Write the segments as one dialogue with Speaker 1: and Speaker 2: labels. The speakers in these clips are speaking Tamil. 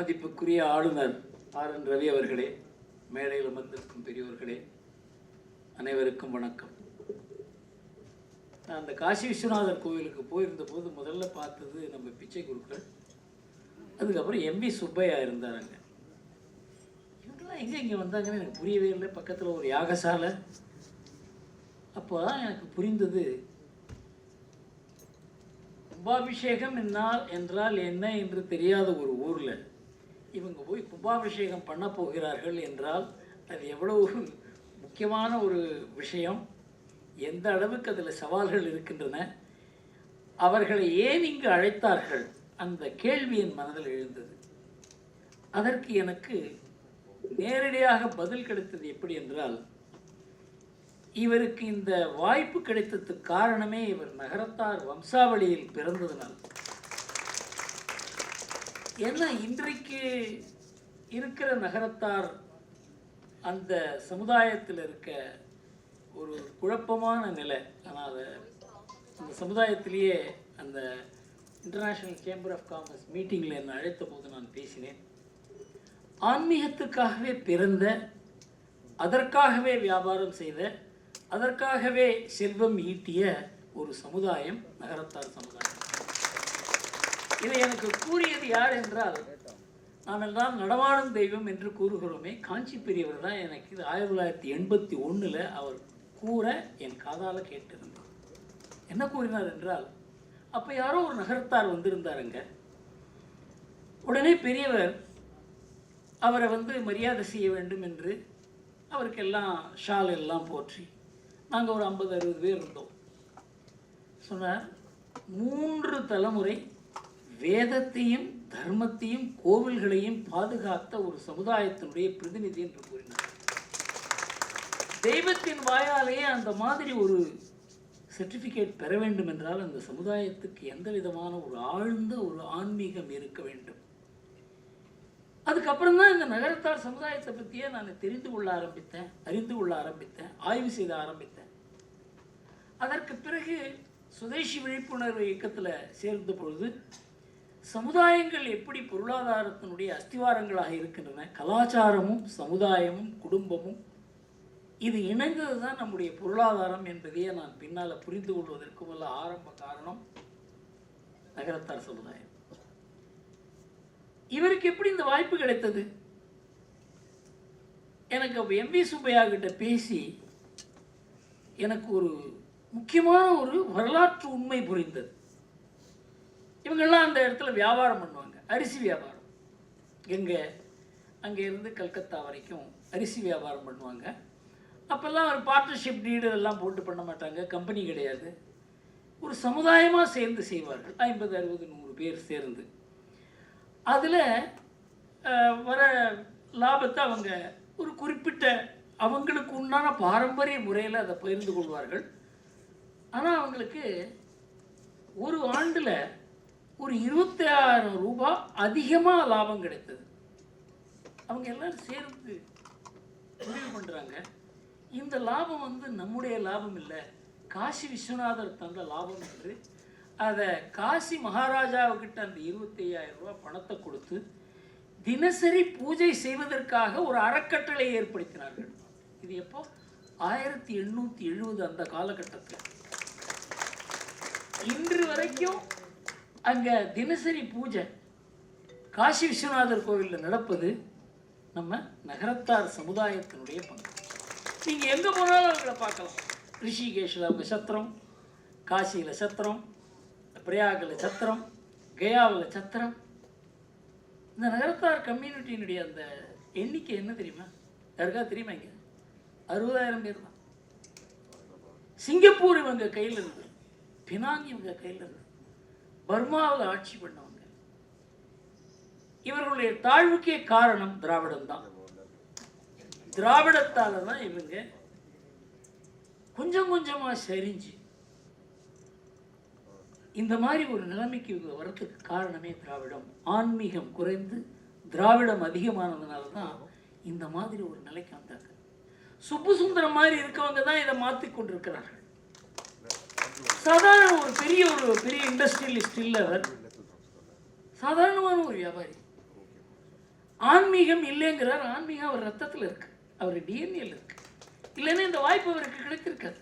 Speaker 1: மதிப்புக்குரிய ஆளுநர் ஆர் என் ரவி அவர்களே மேடையில் அமர்ந்திருக்கும் பெரியோர்களே அனைவருக்கும் வணக்கம். நான் அந்த காசி விஸ்வநாதர் கோவிலுக்கு போயிருந்த போது முதல்ல பார்த்தது நம்ம பிச்சை குருக்கள் அதுக்கப்புறம் எம்பி சுப்பையா இருந்தாருங்க இவங்கெல்லாம் எங்கே இங்கே வந்தாங்கன்னு எனக்கு புரியவே இல்லை. பக்கத்தில் ஒரு யாகசாலை. அப்போ தான் எனக்கு புரிந்தது கும்பாபிஷேகம் என்னால் என்றால் என்ன என்று தெரியாத ஒரு ஊரில் இவங்க போய் கும்பாபிஷேகம் பண்ண போகிறார்கள் என்றால் அது எவ்வளவு முக்கியமான ஒரு விஷயம். எந்த அளவுக்கு அதில் சவால்கள் இருக்கின்றன? அவர்களை ஏன் இங்கு அழைத்தார்கள்? அந்த கேள்வி என் மனதில் எழுந்தது. அதற்கு எனக்கு நேரடியாக பதில் கிடைத்தது எப்படி என்றால் இவருக்கு இந்த வாய்ப்பு கிடைத்ததுக்கு காரணமே இவர் நகரத்தார் வம்சாவளியில் பிறந்ததுனால். ஏன்னா இன்றைக்கு இருக்கிற நகரத்தார் அந்த சமுதாயத்தில் இருக்க ஒரு குழப்பமான நிலை. ஆனால் அதை அந்த சமுதாயத்திலேயே அந்த இன்டர்நேஷ்னல் சேம்பர் ஆஃப் காமர்ஸ் மீட்டிங்கில் என்னை அழைத்த போது நான் பேசினேன். ஆன்மீகத்துக்காகவே பிறந்த அதற்காகவே வியாபாரம் செய்த அதற்காகவே செல்வம் ஈட்டிய ஒரு சமுதாயம் நகரத்தார் சமுதாயம். இதை எனக்கு கூறியது யார் என்றால் நாமெல்லாம் நடமாடும் தெய்வம் என்று கூறுகிறோமே காஞ்சி பெரியவர் தான் எனக்கு இது ஆயிரத்தி தொள்ளாயிரத்தி எண்பத்தி ஒன்றில் அவர் கூற என் காதால் கேட்டிருந்தார். என்ன கூறினார் என்றால் அப்போ யாரோ ஒரு நகரத்தார் வந்திருந்தாருங்க. உடனே பெரியவர் அவரை வந்து மரியாதை செய்ய வேண்டும் என்று அவருக்கெல்லாம் ஷால் எல்லாம் போற்றி நாங்கள் ஒரு ஐம்பது அறுபது பேர் இருந்தோம். சொன்னார் மூன்று தலைமுறை வேதத்தையும் தர்மத்தையும் கோவில்களையும் பாதுகாத்த ஒரு சமுதாயத்தினுடைய பிரதிநிதி என்று கூறினார். தெய்வத்தின் வாயாலேயே அந்த மாதிரி ஒரு சர்டிஃபிகேட் பெற வேண்டும் என்றால் அந்த சமுதாயத்துக்கு எந்த விதமான ஒரு ஆழ்ந்த ஒரு ஆன்மீகம் இருக்க வேண்டும். அதுக்கப்புறம் தான் இந்த நகரத்தார் சமுதாயத்தை பற்றியே நான் தெரிந்து கொள்ள ஆரம்பித்தேன் அறிந்து கொள்ள ஆரம்பித்தேன் ஆய்வு செய்த ஆரம்பித்தேன். அதற்கு பிறகு சுதேசி விழிப்புணர்வு இயக்கத்தில் சேர்ந்த பொழுது சமுதாயங்கள் எப்படி பொருளாதாரத்தினுடைய அஸ்திவாரங்களாக இருக்கின்றன? கலாச்சாரமும் சமுதாயமும் குடும்பமும் இது இணைந்தது தான் நம்முடைய பொருளாதாரம் என்பதையே நான் பின்னால் புரிந்து கொள்வதற்கு உள்ள ஆரம்ப காரணம் நகரத்தார் சமுதாயம். இவருக்கு எப்படி இந்த வாய்ப்பு கிடைத்தது? எனக்கு அப்போ எம்பி சுப்பையா கிட்ட பேசி எனக்கு ஒரு முக்கியமான ஒரு வரலாற்று உண்மை புரிந்தது. இவங்கெல்லாம் அந்த இடத்துல வியாபாரம் பண்ணுவாங்க. அரிசி வியாபாரம். எங்கே? அங்கே இருந்து கல்கத்தா வரைக்கும் அரிசி வியாபாரம் பண்ணுவாங்க. அப்போல்லாம் ஒரு பார்ட்னர்ஷிப் டீடு எல்லாம் போட்டு பண்ண மாட்டாங்க. கம்பெனி கிடையாது. ஒரு சமுதாயமாக சேர்ந்து செய்வார்கள். ஐம்பது அறுபது நூறு பேர் சேர்ந்து. அதில் வர லாபத்தை அவங்க ஒரு குறிப்பிட்ட அவங்களுக்கு உண்டான பாரம்பரிய முறையில் அதை பகிர்ந்து கொள்வார்கள். ஆனால் அவங்களுக்கு ஒரு ஆண்டில் ஒரு இருபத்தி ஆயிரம் ரூபாய் அதிகமாக லாபம் கிடைத்தது. அவங்க எல்லாரும் சேர்ந்து முடிவு பண்ணுறாங்க இந்த லாபம் வந்து நம்முடைய லாபம் இல்லை. காசி விஸ்வநாதர் தந்த லாபம் என்று. அதை காசி மகாராஜாவுக்கிட்ட அந்த இருபத்தி ஐயாயிரம் ரூபாய் பணத்தை கொடுத்து தினசரி பூஜை செய்வதற்காக ஒரு அறக்கட்டளை ஏற்படுத்தினார்கள். இது எப்போ? ஆயிரத்தி எண்ணூற்றி எழுபது அந்த காலகட்டத்தில். இன்று வரைக்கும் அங்கே தினசரி பூஜை. காசி விஸ்வநாதர் கோவிலில் நடப்பது நம்ம நகரத்தார் சமுதாயத்தினுடைய பங்கு. நீங்கள் எங்கே போனாலும் அவங்கள பார்க்கலாம். ரிஷிகேஷில் அவங்க சத்திரம் காசியில் சத்திரம் பிரயாகில் சத்திரம் கயாவில் சத்திரம். இந்த நகரத்தார் கம்யூனிட்டியினுடைய அந்த எண்ணிக்கை என்ன தெரியுமா? யாருக்கா தெரியுமா இங்கே? அறுபதாயிரம் பேர் தான். சிங்கப்பூர் இவங்க கையில் இருந்தது பினாங் இவங்க கையில் இருந்தது பர்மாவில் ஆட்சி பண்ணவங்க. இவர்களுடைய தாழ்வுக்கே காரணம் திராவிடம் தான். திராவிடத்தால் தான் இவங்க கொஞ்சம் கொஞ்சமாக சரிஞ்சு இந்த மாதிரி ஒரு நிலைமைக்கு இவங்க வரத்துக்கு காரணமே திராவிடம். ஆன்மீகம் குறைந்து திராவிடம் அதிகமானதுனால தான் இந்த மாதிரி ஒரு நிலைக்கு வந்தாங்க. சுப்பு சுந்தரம் மாதிரி இருக்கவங்க தான் இதை மாற்றி கொண்டிருக்கிறார்கள். சாதாரண ஒரு பெரிய ஒரு பெரிய இண்டஸ்ட்ரியலிஸ்ட் இல்லை அவர் சாதாரணமான ஒரு வியாபாரி. ஆன்மீகம் இல்லைங்கிறார். ஆன்மீகம் அவர் ரத்தத்தில் இருக்கு. அவர் டிஎன்ஏல இருக்கு. இல்லைன்னா இந்த வாய்ப்பு அவருக்கு கிடைத்திருக்காது.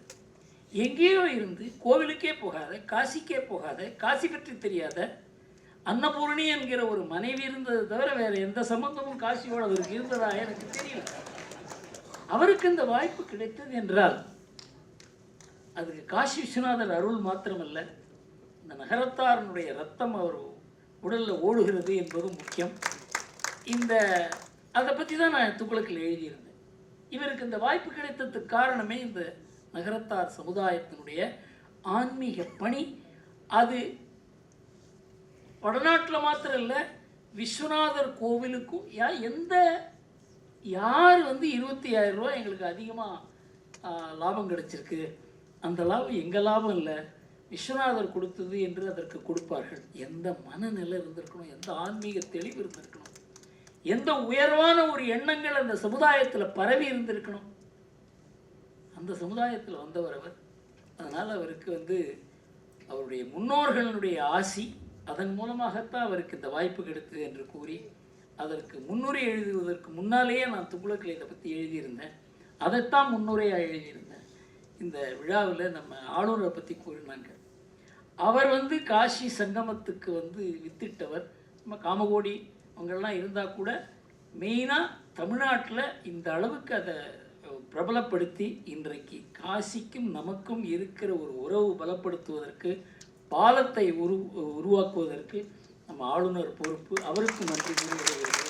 Speaker 1: எங்கேயோ இருந்து கோவிலுக்கே போகாத காசிக்கே போகாத காசி பற்றி தெரியாத அன்னபூரணி என்கிற ஒரு மனைவி இருந்ததை தவிர வேற எந்த சம்பந்தமும் காசியோடு அவருக்கு இருந்ததா எனக்கு தெரியல. அவருக்கு இந்த வாய்ப்பு கிடைத்தது என்றால் அதுக்கு காசி விஸ்வநாதர் அருள் மாத்திரமல்ல இந்த நகரத்தாரனுடைய ரத்தம் அவர் உடலில் ஓடுகிறது என்பதும் முக்கியம். இந்த அதை பற்றி தான் நான் துக்குளக்கில் எழுதியிருந்தேன். இவருக்கு இந்த வாய்ப்பு கிடைத்ததுக்கு காரணமே இந்த நகரத்தார் சமுதாயத்தினுடைய ஆன்மீக பணி. அது வடநாட்டில் மாத்திரம் இல்லை விஸ்வநாதர் கோவிலுக்கும் யா எந்த யார் வந்து இருபத்தி ஆயிரம் ரூபாய் எங்களுக்கு அதிகமாக லாபம் கிடைச்சிருக்கு? அந்த லாபம் எங்கள் லாபம் இல்லை. விஸ்வநாதர் கொடுத்தது என்று அதற்கு கொடுப்பார்கள். எந்த மனநிலை இருந்திருக்கணும்? எந்த ஆன்மீக தெளிவு இருந்திருக்கணும்? எந்த உயர்வான ஒரு எண்ணங்கள் அந்த சமுதாயத்தில் பரவி இருந்திருக்கணும்? அந்த சமுதாயத்தில் வந்தவர் அவர். அதனால் அவருக்கு வந்து அவருடைய முன்னோர்களுடைய ஆசி அதன் மூலமாகத்தான் அவருக்கு இந்த வாய்ப்பு கிடைத்தது என்று கூறி அதற்கு முன்னுரை எழுதுவதற்கு முன்னாலேயே நான் துக்குளக்கில் இதை பற்றி எழுதியிருந்தேன். அதைத்தான் முன்னுரையாக எழுதியிருந்தேன். இந்த விழாவில் நம்ம ஆளுநரை பற்றி கூறினாங்க. அவர் வந்து காசி சங்கமத்துக்கு வந்து வித்திட்டவர். நம்ம காமகோடி அவங்கெல்லாம் இருந்தால் கூட மெயினாக தமிழ்நாட்டில் இந்த அளவுக்கு அதை பிரபலப்படுத்தி இன்றைக்கு காசிக்கும் நமக்கும் இருக்கிற ஒரு உறவு பலப்படுத்துவதற்கு பாலத்தை உரு உருவாக்குவதற்கு நம்ம ஆளுநர் பொறுப்பு. அவருக்கு நன்றி கூறுகிறது